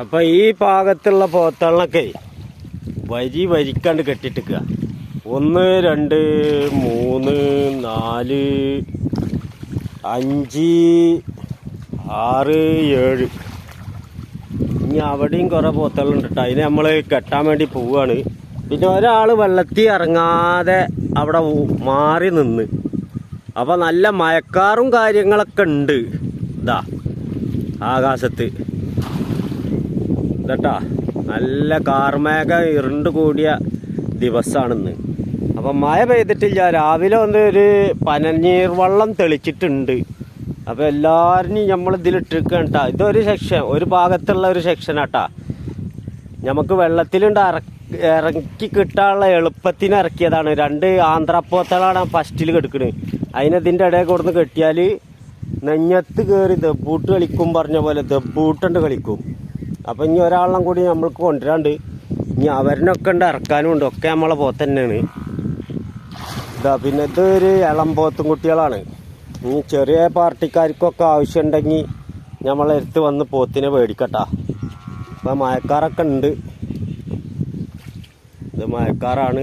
അപ്പൊ ഈ ഭാഗത്തുള്ള പോത്തളിനൊക്കെ വരി വരിക്കാണ്ട് കെട്ടിട്ടിക്കുക ഒന്ന് രണ്ട് മൂന്ന് നാല് അഞ്ച് ആറ് ഏഴ്. ഇനി അവിടെയും കുറെ പോത്തളുണ്ട് കേട്ടോ അതിന് നമ്മൾ കെട്ടാൻ വേണ്ടി പോവുകയാണ് പിന്നെ ഒരാൾ വെള്ളത്തിൽ ഇറങ്ങാതെ അവിടെ മാറി നിന്ന്. അപ്പൊ നല്ല മയക്കാറും കാര്യങ്ങളൊക്കെ ഉണ്ട്. ഇതാ ആകാശത്ത്. ഇതട്ടാ. നല്ല കാർമേഘ ഇരുണ്ട് കൂടിയ ദിവസമാണെന്ന് അപ്പം മഴ പെയ്തിട്ടില്ല. രാവിലെ വന്ന് ഒരു പനനീർ വെള്ളം തെളിച്ചിട്ടുണ്ട്. അപ്പം എല്ലാവരും നമ്മൾ ഇതിലിട്ടിരിക്കണം ഇതൊരു സെക്ഷൻ ഒരു ഭാഗത്തുള്ള ഒരു സെക്ഷനാട്ടാ. നമുക്ക് വെള്ളത്തിലുണ്ട് ഇറ ഇറക്കി കിട്ടാനുള്ള എളുപ്പത്തിന് ഇറക്കിയതാണ്. രണ്ട് ആന്ധ്രാപ്പോത്തളാണ് ഫസ്റ്റിൽ കെടുക്കുന്നത് അതിനതിന്റെ ഇടയിൽ കൊടുന്ന് കെട്ടിയാൽ നെഞ്ഞത്ത് കയറി ദബ്ബൂട്ട് കളിക്കും പറഞ്ഞ പോലെ ദബ്ബൂട്ടുണ്ട് കളിക്കും. അപ്പം ഇനി ഒരാളെല്ലാം കൂടി നമ്മൾക്ക് കൊണ്ടുവരാണ്ട് ഇനി അവരിനൊക്കെ ഉണ്ട് ഇറക്കാനും ഉണ്ട് ഒക്കെ നമ്മളെ പോത്ത് തന്നെയാണ്. ഇതാ പിന്നെ ഇത് ഒരു ഇളം പോത്തും കുട്ടികളാണ്. ഇനി ചെറിയ പാർട്ടിക്കാർക്കൊക്കെ ആവശ്യമുണ്ടെങ്കിൽ നമ്മളെ അടുത്ത് വന്ന് പോത്തിനെ മേടിക്കട്ടാ ഇപ്പം മഴക്കാറൊക്കെ ഉണ്ട്. ഇത് മഴക്കാറാണ്